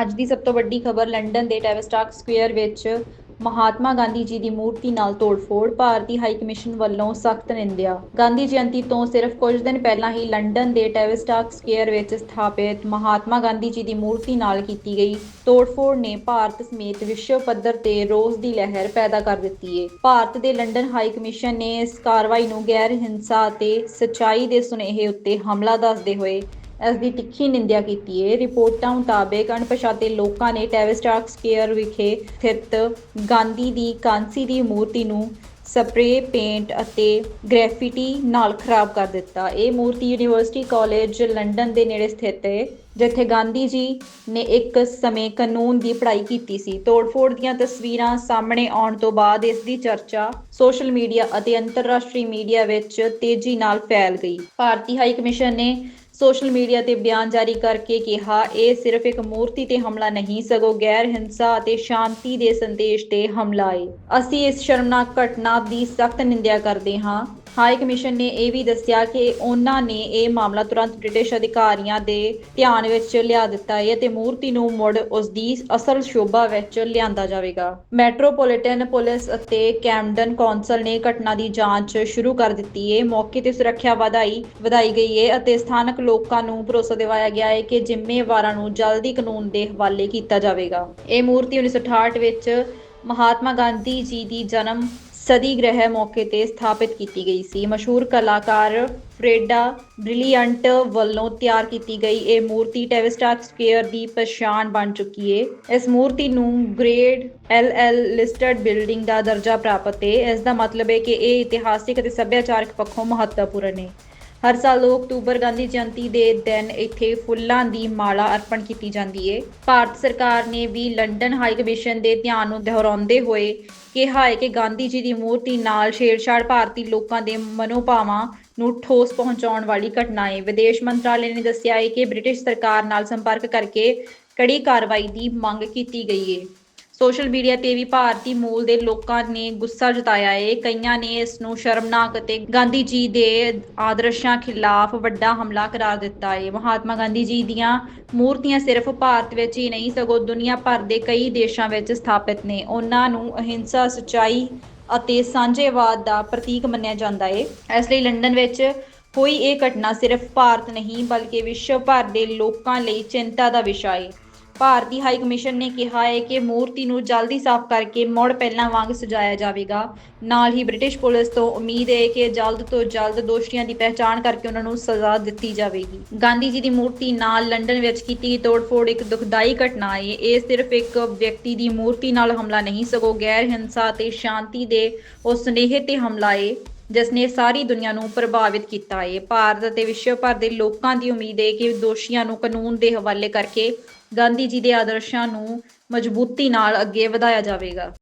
ਅੱਜ ਦੀ ਸਭ ਤੋਂ ਵੱਡੀ ਖਬਰ ਲੰਡਨ ਦੇ ਟੈਵਸਟਾਕ ਸਕੁਅਰ ਵਿੱਚ ਮਹਾਤਮਾ ਗਾਂਧੀ ਜੀ ਦੀ ਮੂਰਤੀ ਨਾਲ ਤੋੜਫੋੜ, ਭਾਰਤੀ ਹਾਈ ਕਮਿਸ਼ਨ ਵੱਲੋਂ ਸਖਤ ਨਿੰਦਿਆ। ਗਾਂਧੀ ਜਯੰਤੀ ਤੋਂ ਸਿਰਫ ਕੁਝ ਦਿਨ ਪਹਿਲਾਂ ਹੀ ਲੰਡਨ ਦੇ ਟੈਵਸਟਾਕ ਸਕੁਅਰ ਵਿੱਚ ਸਥਾਪਿਤ ਮਹਾਤਮਾ ਗਾਂਧੀ ਜੀ ਦੀ ਮੂਰਤੀ ਨਾਲ ਕੀਤੀ ਗਈ ਤੋੜਫੋੜ ਨੇ ਭਾਰਤ ਸਮੇਤ ਵਿਸ਼ਵ ਪੱਧਰ ਤੇ ਰੋਸ ਦੀ ਲਹਿਰ ਪੈਦਾ ਕਰ ਦਿੱਤੀ ਹੈ ਭਾਰਤ ਦੇ ਲੰਡਨ ਹਾਈ ਕਮਿਸ਼ਨ ਨੇ ਇਸ ਕਾਰਵਾਈ ਨੂੰ ਗੈਰ ਹਿੰਸਾ ਅਤੇ ਸੱਚਾਈ ਦੇ ਸੁਨੇਹੇ ਉੱਤੇ ਹਮਲਾ ਦੱਸਦੇ ਹੋਏ ਇਸ ਦੀ ਤਿੱਖੀ ਨਿੰਦਿਆ ਕੀਤੀ ਹੈ ਰਿਪੋਰਟਾਂ ਮੁਤਾਬਕ ਅਣਪਛਾਤੇ ਲੋਕਾਂ ਨੇ ਟੈਵਸਟਾਕ ਸਕੁਅਰ ਵਿਖੇ ਸਥਿਤ ਗਾਂਧੀ ਦੀ ਕਾਂਸੀ ਦੀ ਮੂਰਤੀ ਨੂੰ ਸਪਰੇਅ, ਪੇਂਟ ਅਤੇ ਗ੍ਰੈਫਿਟੀ ਨਾਲ ਖਰਾਬ ਕਰ ਦਿੱਤਾ। ਇਹ ਮੂਰਤੀ ਯੂਨੀਵਰਸਿਟੀ ਕਾਲਜ ਲੰਡਨ ਦੇ ਨੇੜੇ ਸਥਿਤ ਹੈ ਜਿੱਥੇ ਗਾਂਧੀ ਜੀ ਨੇ ਇੱਕ ਸਮੇਂ ਕਾਨੂੰਨ ਦੀ ਪੜ੍ਹਾਈ ਕੀਤੀ ਸੀ। ਤੋੜਫੋੜ ਦੀਆਂ ਤਸਵੀਰਾਂ ਸਾਹਮਣੇ ਆਉਣ ਤੋਂ ਬਾਅਦ ਇਸ ਦੀ ਚਰਚਾ ਸੋਸ਼ਲ ਮੀਡੀਆ ਅਤੇ ਅੰਤਰਰਾਸ਼ਟਰੀ ਮੀਡੀਆ ਵਿੱਚ ਤੇਜ਼ੀ ਨਾਲ ਫੈਲ ਗਈ। ਭਾਰਤੀ ਹਾਈ ਕਮਿਸ਼ਨ ਨੇ ਸੋਸ਼ਲ ਮੀਡੀਆ ਤੇ ਬਿਆਨ ਜਾਰੀ ਕਰਕੇ ਕਿਹਾ, ਇਹ ਸਿਰਫ ਇੱਕ ਮੂਰਤੀ ਤੇ ਹਮਲਾ ਨਹੀਂ, ਸਗੋਂ ਗੈਰ ਹਿੰਸਾ ਅਤੇ ਸ਼ਾਂਤੀ ਦੇ ਸੰਦੇਸ਼ ਤੇ ਹਮਲਾ ਹੈ ਅਸੀਂ ਇਸ ਸ਼ਰਮਨਾਕ ਘਟਨਾ ਦੀ ਸਖਤ ਨਿੰਦਿਆ ਕਰਦੇ ਹਾਂ। ਹਾਈ ਕਮਿਸ਼ਨ ਨੇ ਇਹ ਵੀ ਦੱਸਿਆ ਕਿ ਉਹਨਾਂ ਨੇ ਇਹ ਮਾਮਲਾ ਤੁਰੰਤ ਬ੍ਰਿਟਿਸ਼ ਅਧਿਕਾਰੀਆਂ ਦੇ ਧਿਆਨ ਵਿੱਚ ਲਿਆ ਦਿੱਤਾ ਹੈ ਅਤੇ ਮੂਰਤੀ ਨੂੰ ਮੁੜ ਉਸ ਦੀ ਅਸਲ ਸ਼ੋਭਾ ਵਿੱਚ ਲਿਆਂਦਾ ਜਾਵੇਗਾ। ਮੈਟਰੋਪੋਲੀਟਨ ਪੁਲਿਸ ਅਤੇ ਕੈਮਡਨ ਕੌਂਸਲ ਨੇ ਘਟਨਾ ਦੀ ਜਾਂਚ ਸ਼ੁਰੂ ਕਰ ਦਿੱਤੀ ਹੈ। ਮੌਕੇ ਤੇ ਸੁਰੱਖਿਆ ਵਧਾਈ ਵਧਾਈ ਗਈ ਹੈ ਅਤੇ ਸਥਾਨਕ ਲੋਕਾਂ ਨੂੰ ਭਰੋਸਾ ਦਿਵਾਇਆ ਗਿਆ ਹੈ ਕਿ ਜ਼ਿੰਮੇਵਾਰਾਂ ਨੂੰ ਜਲਦੀ ਕਾਨੂੰਨ ਦੇ ਹਵਾਲੇ ਕੀਤਾ ਜਾਵੇਗਾ। ਇਹ ਮੂਰਤੀ 1968 ਵਿੱਚ ਮਹਾਤਮਾ ਗਾਂਧੀ ਜੀ ਦੀ ਜਨਮ ਸਦੀ ਗ੍ਰਹਿ ਮੌਕੇ ਤੇ ਸਥਾਪਿਤ ਕੀਤੀ ਗਈ ਸੀ। ਮਸ਼ਹੂਰ ਕਲਾਕਾਰ ਫਰੇਡਾ ਬ੍ਰਿਲੀਅੰਟ ਵੱਲੋਂ ਤਿਆਰ ਕੀਤੀ ਗਈ ਇਹ ਮੂਰਤੀ ਟੈਵਸਟਾਕ ਸਕੁਅਰ ਦੀ ਪਛਾਣ ਬਣ ਚੁੱਕੀ ਏ। ਇਸ ਮੂਰਤੀ ਨੂੰ ਗ੍ਰੇਡ ਐਲ ਲਿਸਟਡ ਬਿਲਡਿੰਗ ਦਾ ਦਰਜਾ ਪ੍ਰਾਪਤ ਏ। ਇਸ ਦਾ ਮਤਲਬ ਹੈ ਕਿ ਇਹ ਇਤਿਹਾਸਿਕ ਅਤੇ ਸੱਭਿਆਚਾਰਕ ਪੱਖੋਂ ਮਹੱਤਵਪੂਰਨ ਹੈ ਹਰ ਸਾਲ 2 ਅਕਤੂਬਰ ਗਾਂਧੀ ਜਯੰਤੀ ਦੇ ਦਿਨ ਇੱਥੇ ਫੁੱਲਾਂ ਦੀ ਮਾਲਾ ਅਰਪਣ ਕੀਤੀ ਜਾਂਦੀ ਹੈ ਭਾਰਤ ਸਰਕਾਰ ਨੇ ਵੀ ਲੰਡਨ ਹਾਈ ਕਮਿਸ਼ਨ ਦੇ ਧਿਆਨ ਨੂੰ ਦੁਹਰਾਉਂਦੇ ਹੋਏ ਕਿਹਾ ਹੈ ਕਿ ਗਾਂਧੀ ਜੀ ਦੀ ਮੂਰਤੀ ਨਾਲ ਛੇੜਛਾੜ ਭਾਰਤੀ ਲੋਕਾਂ ਦੇ ਮਨੋਭਾਵਾਂ ਨੂੰ ਠੋਸ ਪਹੁੰਚਾਉਣ ਵਾਲੀ ਘਟਨਾ ਹੈ ਵਿਦੇਸ਼ ਮੰਤਰਾਲੇ ਨੇ ਦੱਸਿਆ ਹੈ ਕਿ ਬ੍ਰਿਟਿਸ਼ ਸਰਕਾਰ ਨਾਲ ਸੰਪਰਕ ਕਰਕੇ ਕੜੀ ਕਾਰਵਾਈ ਦੀ ਮੰਗ ਕੀਤੀ ਗਈ ਹੈ ਸੋਸ਼ਲ ਮੀਡੀਆ ਤੇ ਵੀ ਭਾਰਤੀ ਮੂਲ ਦੇ ਲੋਕਾਂ ਨੇ ਗੁੱਸਾ ਜਤਾਇਆ ਏ। ਕਈਆਂ ਨੇ ਇਸ ਨੂੰ ਸ਼ਰਮਨਾਕ ਅਤੇ ਗਾਂਧੀ ਜੀ ਦੇ ਆਦਰਸ਼ਾਂ ਖਿਲਾਫ ਵੱਡਾ ਹਮਲਾ ਕਰਾਰ ਦਿੱਤਾ ਹੈ ਮਹਾਤਮਾ ਗਾਂਧੀ ਜੀ ਦੀਆਂ ਮੂਰਤੀਆਂ ਸਿਰਫ ਭਾਰਤ ਵਿੱਚ ਹੀ ਨਹੀਂ, ਸਗੋਂ ਦੁਨੀਆ ਭਰ ਦੇ ਕਈ ਦੇਸ਼ਾਂ ਵਿੱਚ ਸਥਾਪਿਤ ਨੇ। ਉਹਨਾਂ ਨੂੰ ਅਹਿੰਸਾ, ਸੱਚਾਈ ਅਤੇ ਸਾਂਝੇਵਾਦ ਦਾ ਪ੍ਰਤੀਕ ਮੰਨਿਆ ਜਾਂਦਾ ਏ। ਇਸ ਲਈ ਲੰਡਨ ਵਿੱਚ ਹੋਈ ਇਹ ਘਟਨਾ ਸਿਰਫ ਭਾਰਤ ਨਹੀਂ, ਬਲਕਿ ਵਿਸ਼ਵ ਭਰ ਦੇ ਲੋਕਾਂ ਲਈ ਚਿੰਤਾ ਦਾ ਵਿਸ਼ਾ ਏ। ਭਾਰਤੀ ਹਾਈ ਕਮਿਸ਼ਨ ਨੇ ਕਿਹਾ ਹੈ ਕਿ ਮੂਰਤੀ ਨੂੰ ਜਲਦੀ ਸਾਫ਼ ਕਰਕੇ ਮੁੜ ਪਹਿਲਾਂ ਵਾਂਗ ਸਜਾਇਆ ਜਾਵੇਗਾ। ਨਾਲ ਹੀ ਬ੍ਰਿਟਿਸ਼ ਪੁਲਿਸ ਤੋਂ ਉਮੀਦ ਹੈ ਕਿ ਜਲਦ ਤੋਂ ਜਲਦ ਦੋਸ਼ੀਆਂ ਦੀ ਪਹਿਚਾਣ ਕਰਕੇ ਉਹਨਾਂ ਨੂੰ ਸਜ਼ਾ ਦਿੱਤੀ ਜਾਵੇਗੀ। ਗਾਂਧੀ ਜੀ ਦੀ ਮੂਰਤੀ ਨਾਲ ਲੰਡਨ ਵਿੱਚ ਕੀਤੀ ਗਈ ਤੋੜਫੋੜ ਇੱਕ ਦੁਖਦਾਈ ਘਟਨਾ ਹੈ। ਇਹ ਸਿਰਫ ਇੱਕ ਵਿਅਕਤੀ ਦੀ ਮੂਰਤੀ ਨਾਲ ਹਮਲਾ ਨਹੀਂ, ਸਗੋਂ ਗੈਰ ਹਿੰਸਾ ਤੇ ਸ਼ਾਂਤੀ ਦੇ ਉਸ ਸੁਨੇਹੇ ਤੇ ਹਮਲਾ ਹੈ। ਜਿਸ ਨੇ ਸਾਰੀ ਦੁਨੀਆ ਨੂੰ ਪ੍ਰਭਾਵਿਤ ਕੀਤਾ ਹੈ। ਭਾਰਤ ਅਤੇ ਵਿਸ਼ਵ ਭਰ ਦੇ ਲੋਕਾਂ ਦੀ ਉਮੀਦ ਹੈ ਕਿ ਦੋਸ਼ੀਆਂ ਨੂੰ ਕਾਨੂੰਨ ਦੇ ਹਵਾਲੇ ਕਰਕੇ ਗਾਂਧੀ ਜੀ ਦੇ ਆਦਰਸ਼ਾਂ ਨੂੰ ਮਜ਼ਬੂਤੀ ਨਾਲ ਅੱਗੇ ਵਧਾਇਆ ਜਾਵੇਗਾ।